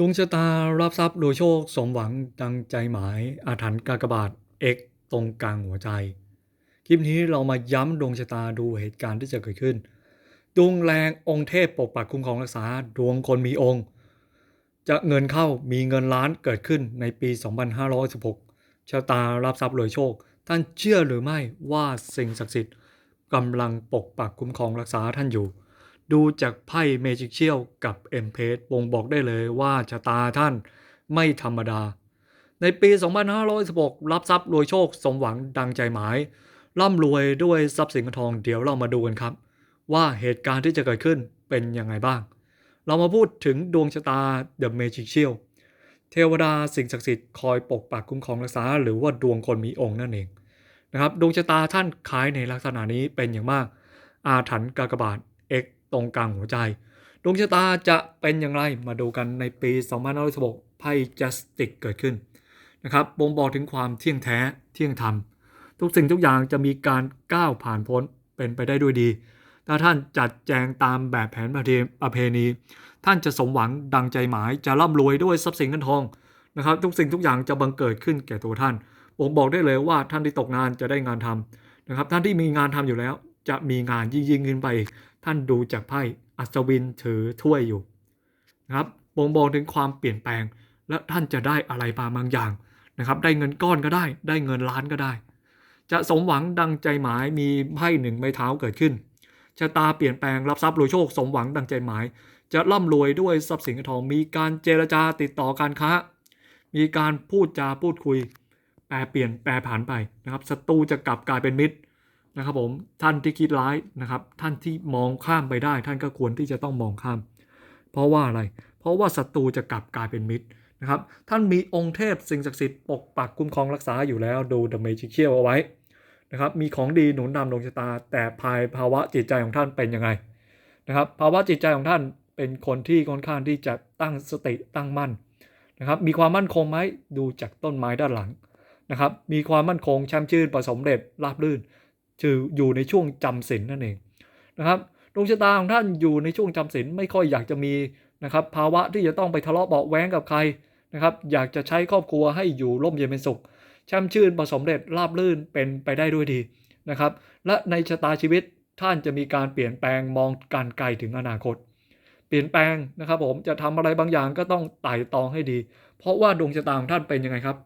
ดวงชะตารับทรัพย์โดยโชคสมหวังดังใจหมายอาถรรพ์กากบาท X ตรงกลางหัวใจ คลิปนี้เรามาย้ำดวงชะตาดูเหตุการณ์ที่จะเกิดขึ้น ดวงแรงองค์เทพปกปักคุ้มครองรักษาดวงคนมีองค์ จะเงินเข้ามีเงินล้านเกิดขึ้นในปี 2516 ชะตารับทรัพย์โดยโชค ท่านเชื่อหรือไม่ว่าสิ่งศักดิ์สิทธิ์กำลังปกปักคุ้มครองรักษาท่านอยู่ ดูจากไพ่เมจิกเชียลกับเอ็มเพสบ่งบอกได้เลยว่าชะตาท่านไม่ธรรมดา ในปี 2516 รับทรัพย์รวยโชคสมหวังดังใจหมาย ร่ำรวยด้วยทรัพย์สินเงินทองเดี๋ยวเรามาดูกันครับ ว่าเหตุการณ์ที่จะเกิดขึ้นเป็นยังไงบ้าง เรามาพูดถึงดวงชะตา The Magician เทวดาสิ่งศักดิ์สิทธิ์คอยปกปักคุ้มครองรักษา หรือว่าดวงคนมีองค์นั่นเองนะครับดวงชะตาท่านคล้ายในลักษณะนี้เป็นอย่างมาก อาถรรพ์กากบาท X ตรงกลางหัวใจ ดวงชะตาจะเป็นอย่างไรมาดูกันในปี 2516ไพ่ Justice เกิดขึ้นนะครับบ่งบอกถึงความเที่ยงแท้เที่ยงธรรม ทุกสิ่งทุกอย่างจะมีการก้าวผ่านพ้นเป็นไปได้ด้วยดี ถ้าท่านจัดแจงตามแบบแผนประเพณี ท่านจะสมหวังดังใจหมายจะร่ำรวยด้วยทรัพย์สินเงินทองนะครับทุกสิ่งทุกอย่างจะบังเกิดขึ้นแก่ตัวท่านผมบอกได้เลยว่าท่านที่ตกงานจะได้งานทำนะครับท่านที่มีงานทำอยู่แล้ว จะมีงานยิ่งยิ่งขึ้นไปอีก ท่านดูจากไพ่อัศวินถือถ้วยอยู่นะครับบ่งบอกถึงความเปลี่ยนแปลง และท่านจะได้อะไรมาบางอย่างนะครับ ได้เงินก้อนก็ได้ ได้เงินล้านก็ได้ จะสมหวังดังใจหมายมีไพ่หนึ่งไม้เท้าเกิดขึ้นชะตาเปลี่ยนแปลงรับทรัพย์รวยโชคสมหวังดังใจหมาย จะร่ำรวยด้วยทรัพย์สินเงินทองมีการเจรจาติดต่อการค้า มีการพูดจาพูดคุยแปรเปลี่ยนแปรผันไปนะครับศัตรูจะกลับกลายเป็นมิตร นะครับผมท่านที่คิดร้ายนะครับ ท่านที่มองข้ามไปได้ ท่านก็ควรที่จะต้องมองข้าม เพราะว่าอะไร เพราะว่าศัตรูจะกลับกลายเป็นมิตรนะครับ ท่านมีองค์เทพสิ่งศักดิ์สิทธิ์ปกปักคุ้มครองรักษาอยู่แล้วดู The Magician เอาไว้นะครับ มีของดีหนุนนำดวงชะตา แต่ภายภาวะจิตใจของท่านเป็นยังไงนะครับ ภาวะจิตใจของท่านเป็นคนที่ค่อนข้างที่จะตั้งสติตั้งมั่นนะครับมีความมั่นคงไหมดูจากต้นไม้ด้านหลังนะครับมีความมั่นคงแช่มชื่นประสมเร็จราบรื่น คืออยู่ในช่วงจำศีลนั่นเองนะครับดวงชะตาของท่านอยู่ในช่วงจำศีลไม่ค่อยอยากจะมีนะครับภาวะที่จะต้องไปทะเลาะเบาแว้งกับใครนะครับ อยากจะใช้ครอบครัวให้อยู่ร่มเย็นเป็นสุขช่มชื่นประสมเร็จราบรื่นเป็นไปได้ด้วยดีนะครับ และในชะตาชีวิตท่านจะมีการเปลี่ยนแปลงมองการไกลถึงอนาคต เปลี่ยนแปลงนะครับผมจะทำอะไรบางอย่างก็ต้องไต่ตองให้ดี เพราะว่าดวงชะตาของท่านเป็นยังไงครับ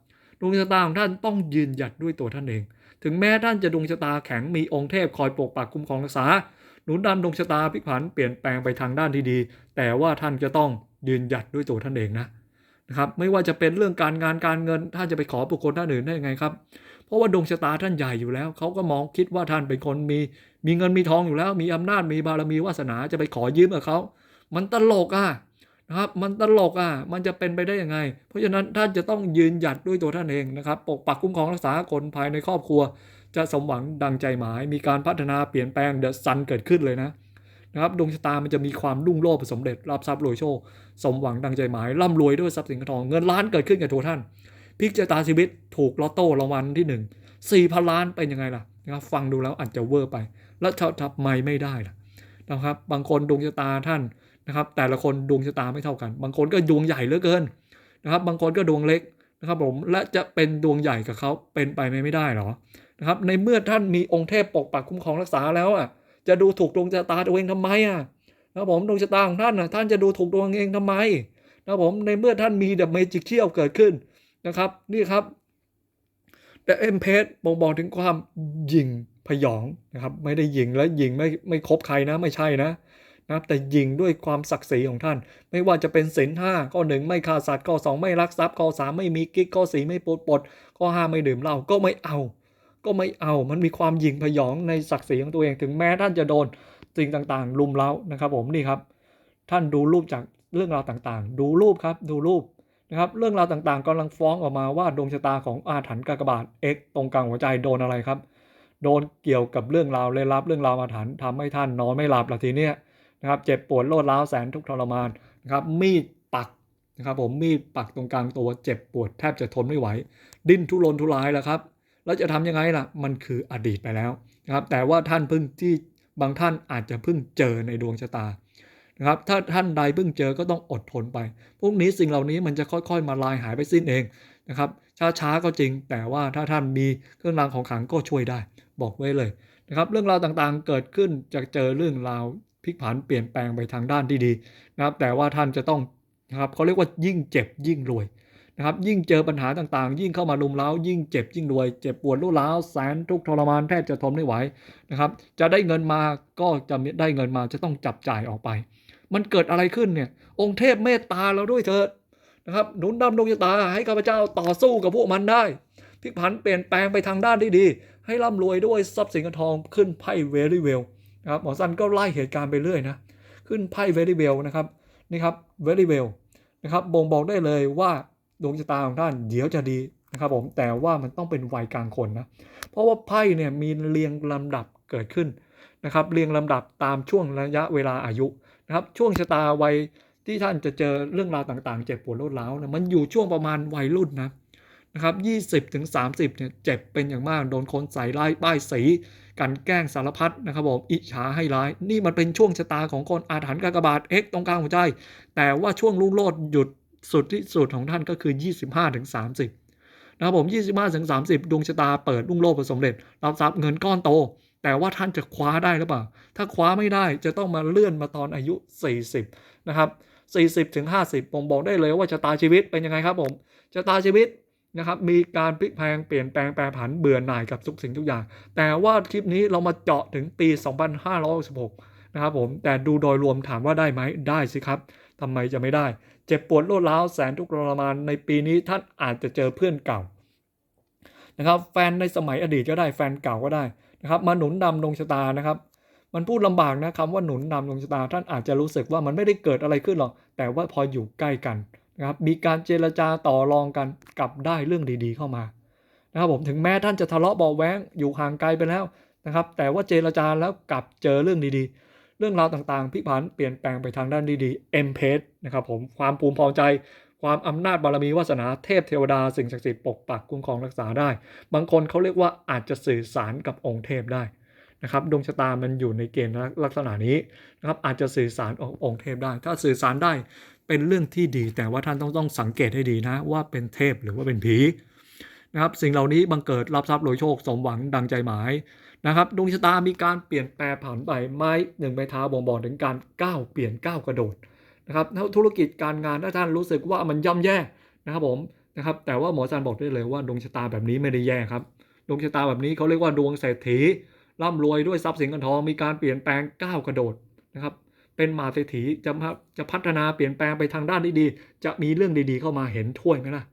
ดวงชะตาของท่านต้องยืนหยัดด้วยตัวท่านเอง ถึงแม้ท่านจะดวงชะตาแข็งมีองค์เทพคอยปกปักคุ้มครองรักษา หนุนดันดวงชะตาพลิกผันเปลี่ยนแปลงไปทางด้านที่ดี แต่ว่าท่านจะต้องยืนหยัดด้วยตัวท่านเองนะนะครับไม่ว่าจะเป็นเรื่องการงานการเงิน ท่านจะไปขอบุคคลท่านอื่นได้ยังไงครับ เพราะว่าดวงชะตาท่านใหญ่อยู่แล้ว เขาก็มองคิดว่าท่านเป็นคนมี มีเงินมีทองอยู่แล้ว มีอำนาจมีบารมีวาสนาจะไปขอยืมกับเขา มันตลกอะ นะครับ มันตลกอะ มันจะเป็นไปได้ยังไง เพราะฉะนั้นท่านจะต้องยืนหยัดด้วยตัวท่านเองนะครับ ปกปักคุ้มครองรักษาคนภายในครอบครัว จะสมหวังดังใจหมาย มีการพัฒนาเปลี่ยนแปลงเดอะซันเกิดขึ้นเลยนะนะครับดวงชะตามันจะมีความรุ่งโรจน์ผสมเร็จรับทรัพย์รวยโชคสมหวังดังใจหมายร่ำรวยด้วยทรัพย์สินเงินทองเงินล้านเกิดขึ้นกับตัวท่านพิกชะตาชีวิตถูกลอตโต้รางวัลที่หนึ่งสี่พันล้านเป็นยังไงล่ะนะครับฟังดูแล้วอาจจะเวอร์ไป แล้วทำไมไม่ได้ล่ะนะครับ บางคนดวงชะตาท่าน นะครับ แต่ละคนดวงชะตาไม่เท่ากัน บางคนก็ดวงใหญ่เหลือเกินนะครับ บางคนก็ดวงเล็กนะครับผมและจะเป็นดวงใหญ่กับเขาเป็นไปไม่ได้หรอนะครับ ในเมื่อท่านมีองค์เทพปกปักคุ้มครองรักษาแล้วอะจะดูถูกดวงชะตาตัวเองทำไมอะนะครับผมดวงชะตาของท่านนะท่านจะดูถูกดวงเองทำไมนะครับผมในเมื่อท่านมีเดับเมจิกเชี่ยวเกิดขึ้นนะครับ นี่ครับแต่เอ็มเพสบ่งบอกถึงความยิงพยองนะครับ ไม่ได้ยิงแล้วยิงไม่ไม่คบใครนะไม่ใช่นะ นะครับแต่ยิงด้วยความศักดิ์ศรีของท่าน ไม่ว่าจะเป็นศีลห้าข้อหนึ่งไม่ฆ่าสัตว์ข้อสองไม่ลักทรัพย์ข้อสามไม่มีกิ๊กข้อสี่ไม่ปดปดข้อห้าไม่ดื่มเหล้าก็ไม่เอา ก็ไม่เอามันมีความยิงพยองในศักดิ์ศรีของตัวเองถึงแม้ท่านจะโดนสิ่งต่างๆ ลุมเล้านะครับ ผมนี่ครับ ท่านดูรูปจากเรื่องราวต่างๆ ดูรูปครับดูรูปนะครับเรื่องราวต่างๆกำลังฟ้องออกมาว่าดวงชะตาของอาถรรพ์กากบาท X ตรงกลางหัวใจโดนอะไรครับ โดนเกี่ยวกับเรื่องราวเลยรับเรื่องราวอาถรรพ์ทำให้ท่านนอนไม่หลับละทีเนี้ย นะครับเจ็บปวดโลดร้าวแสนทุกทรมานนะครับมีดปักนะครับผมมีดปักตรงกลางตัวเจ็บปวดแทบจะทนไม่ไหว ดิ้นทุรนทุรายแล้วครับแล้วจะทำยังไงล่ะมันคืออดีตไปแล้วนะครับแต่ว่าท่านเพิ่งที่บางท่านอาจจะเพิ่งเจอในดวงชะตานะครับถ้าท่านใดเพิ่งเจอก็ต้องอดทนไป พวกนี้สิ่งเหล่านี้มันจะค่อยๆ มาลายหายไปสิ้นเองนะครับช้าๆก็จริง แต่ว่าถ้าท่านมีเครื่องรางของขลังก็ช่วยได้ บอกไว้เลยนะครับเรื่องราวต่างๆเกิดขึ้นจะเจอเรื่องราว พลิกผันเปลี่ยนแปลงไปทางด้านที่ดีนะครับ แต่ว่าท่านจะต้องนะครับเขาเรียกว่ายิ่งเจ็บยิ่งรวยนะครับ ยิ่งเจอปัญหาต่างๆ ยิ่งเข้ามาลุมเล้ายิ่งเจ็บยิ่งรวย เจ็บปวดรุร้าวแสนทุกทรมานแทบจะทนไม่ไหวนะครับ จะได้เงินมาก็จะได้เงินมาจะต้องจับจ่ายออกไป มันเกิดอะไรขึ้นเนี่ย องค์เทพเมตตาเราด้วยเถิดนะครับหนุนนำดวงชะตาให้ข้าพเจ้าต่อสู้กับพวกมันได้พลิกผันเปลี่ยนแปลงไปทางด้านที่ดี ให้ร่ำรวยด้วยทรัพย์สินเงินทองขึ้นไพ่เวรี่เวล นะครับหมอสันก็ไล่เหตุการณ์ไปเรื่อยนะขึ้นไพ่เวรี่เวลนะครับนี่ครับเวรี่เวลนะครับบ่งบอกได้เลยว่าดวงชะตาของท่านเดี๋ยวจะดีนะครับผมแต่ว่ามันต้องเป็นวัยกลางคนนะเพราะว่าไพ่เนี่ยมีเรียงลำดับเกิดขึ้นนะครับเรียงลำดับตามช่วงระยะเวลาอายุนะครับช่วงชะตาวัยที่ท่านจะเจอเรื่องราวต่างๆ เจ็บปวดรวดร้าวนะมันอยู่ช่วงประมาณวัยรุ่นนะ นะครับ20ถึง30เนี่ยเจ็บเป็นอย่างมาก โดนคนใส่ร้ายป้ายสี กันแกล้งสารพัดนะครับผมอิจฉาให้ร้าย นี่มันเป็นช่วงชะตาของคนอาถรรพ์กากบาท X ตรงกลางหัวใจ แต่ว่าช่วงรุ่งโรจน์หยุดสุดที่สุดของท่านก็คือ 25ถึง30นะครับผม25ถึง30 ดวงชะตาเปิดรุ่งโรจน์ผสมเร็จรับทรัพย์เงินก้อนโต แต่ว่าท่านจะคว้าได้หรือเปล่า ถ้าคว้าไม่ได้จะต้องมาเลื่อนมาตอนอายุ 40นะครับ40ถึง50ผมบอกได้เลยว่าชะตาชีวิตเป็นยังไงครับผมชะตาชีวิต นะครับมีการพลิกแพงเปลี่ยนแปลงแปรผันเบื่อหน่ายกับทุกสิ่งทุกอย่าง แต่ว่าคลิปนี้เรามาเจาะถึงปี 2566 นะครับผมแต่ดูโดยรวมถามว่าได้ไหมได้สิครับทำไมจะไม่ได้ เจ็บปวดรวดร้าวแสนทุกข์ทรมานในปีนี้ท่านอาจจะเจอเพื่อนเก่านะครับแฟนในสมัยอดีตก็ได้แฟนเก่าก็ได้นะครับมาหนุนนำดวงชะตานะครับมันพูดลำบากนะคำว่าหนุนนำดวงชะตาท่านอาจจะรู้สึกว่ามันไม่ได้เกิดอะไรขึ้นหรอกแต่ว่าพออยู่ใกล้กัน นะครับมีการเจรจาต่อรองกันกลับได้เรื่องดีๆเข้ามานะครับผมถึงแม้ท่านจะทะเลาะเบาแว้งอยู่ห่างไกลไปแล้วนะครับ แต่ว่าเจรจาแล้วกลับเจอเรื่องดีๆ เรื่องราวต่างๆพลิกผันเปลี่ยนแปลงไปทางด้านดีๆเอ็มเพสนะครับผมความภูมิพอใจ ความอำนาจบารมีวาสนาเทพเทวดาสิ่งศักดิ์สิทธิ์ปกปักคุ้มครองรักษาได้ บางคนเขาเรียกว่าอาจจะสื่อสารกับองค์เทพได้นะครับดวงชะตามันอยู่ในเกณฑ์ลักษณะนี้นะครับอาจจะสื่อสารองค์เทพได้ ถ้าสื่อสารได้ เป็นเรื่องที่ดี แต่ว่าท่านต้องต้องสังเกตให้ดีนะ ว่าเป็นเทพหรือว่าเป็นผีนะครับสิ่งเหล่านี้บังเกิดรับทรัพย์โดยโชคสมหวังดังใจหมายนะครับดวงชะตามีการเปลี่ยนแปลงผ่านไปไม้หนึ่งใบเท้าบ่งบอกถึงการก้าวเปลี่ยนก้าวกระโดดนะครับธุรกิจการงานถ้าท่านรู้สึกว่ามันย่ำแย่นะครับผมนะครับแต่ว่าหมอจันบอกได้เลยว่าดวงชะตาแบบนี้ไม่ได้แย่ครับดวงชะตาแบบนี้เขาเรียกว่าดวงเศรษฐีร่ำรวยด้วยทรัพย์สินเงินทองมีการเปลี่ยนแปลงก้าวกระโดดนะครับ เป็นมาเศรษฐีจะจะพัฒนาเปลี่ยนแปลงไปทางด้านที่ดี จะมีเรื่องดีๆเข้ามาเห็นถ้วยไหมล่ะ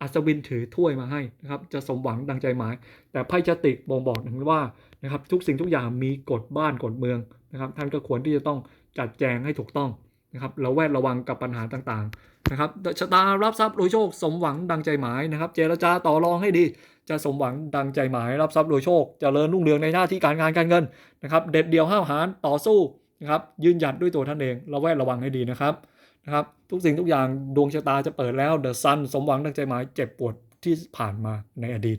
อัศวินถือถ้วยมาให้นะครับ จะสมหวังดังใจหมาย แต่ไพ่จติกบ่งบอกถึงว่านะครับทุกสิ่งทุกอย่างมีกฎบ้านกฎเมืองนะครับ ท่านก็ควรที่จะต้องจัดแจงให้ถูกต้องนะครับระแวดระวังกับปัญหาต่างๆนะครับชะตารับทรัพย์โดยโชคสมหวังดังใจหมายนะครับ เจรจาต่อรองให้ดี จะสมหวังดังใจหมาย รับทรัพย์โดยโชคจเจริญรุ่งเรืองในหน้าที่การงานการเงินนะครับ เด็ดเดี่ยวห้าวหาญต่อสู้ นะครับยืนหยัดด้วยตัวท่านเองระแวดระวังให้ดีนะครับนะครับ ทุกสิ่งทุกอย่างดวงชะตาจะเปิดแล้วเดอะซันสมหวังดังใจหมายเจ็บปวดที่ผ่านมาในอดีต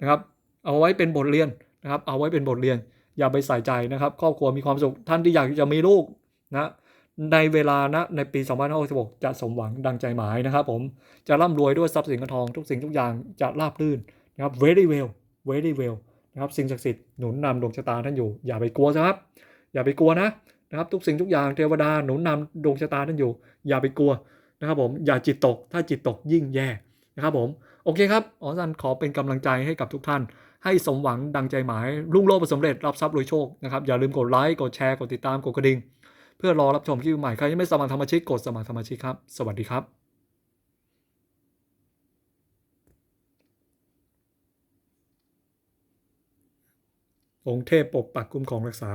นะครับ เอาไว้เป็นบทเรียนนะครับ เอาไว้เป็นบทเรียน อย่าไปใส่ใจนะครับครอบครัวมีความสุขท่านที่อยากจะมีลูกนะในเวลานะในปี 2566 จะสมหวังดังใจหมายนะครับ ผมจะร่ำรวยด้วยทรัพย์สินเงินทอง ทุกสิ่งทุกอย่างจะราบรื่นนะครับ very well very well นะครับสิ่งศักดิ์สิทธิ์หนุนนำดวงชะตาท่านอยู่อย่าไปกลัวนะครับ อย่าไปกลัวนะนะครับทุกสิ่งทุกอย่างเทวดาหนุนนำดวงชะตาท่านอยู่ อย่าไปกลัวนะครับผมอย่าจิตตก ถ้าจิตตกยิ่งแย่นะครับผมโอเคครับอ๋อสันขอเป็นกำลังใจให้กับทุกท่าน ให้สมหวังดังใจหมายรุ่งโรจน์ประสบเร็จรับทรัพย์รวยโชคนะครับอย่าลืมกดไลค์กดแชร์กดติดตามกดกระดิ่งเพื่อรอรับชมคลิปใหม่ใครยังไม่สมัครสมาชิกกดสมัครสมาชิกครับสวัสดีครับองค์เทพปกปักคุ้มครองรักษา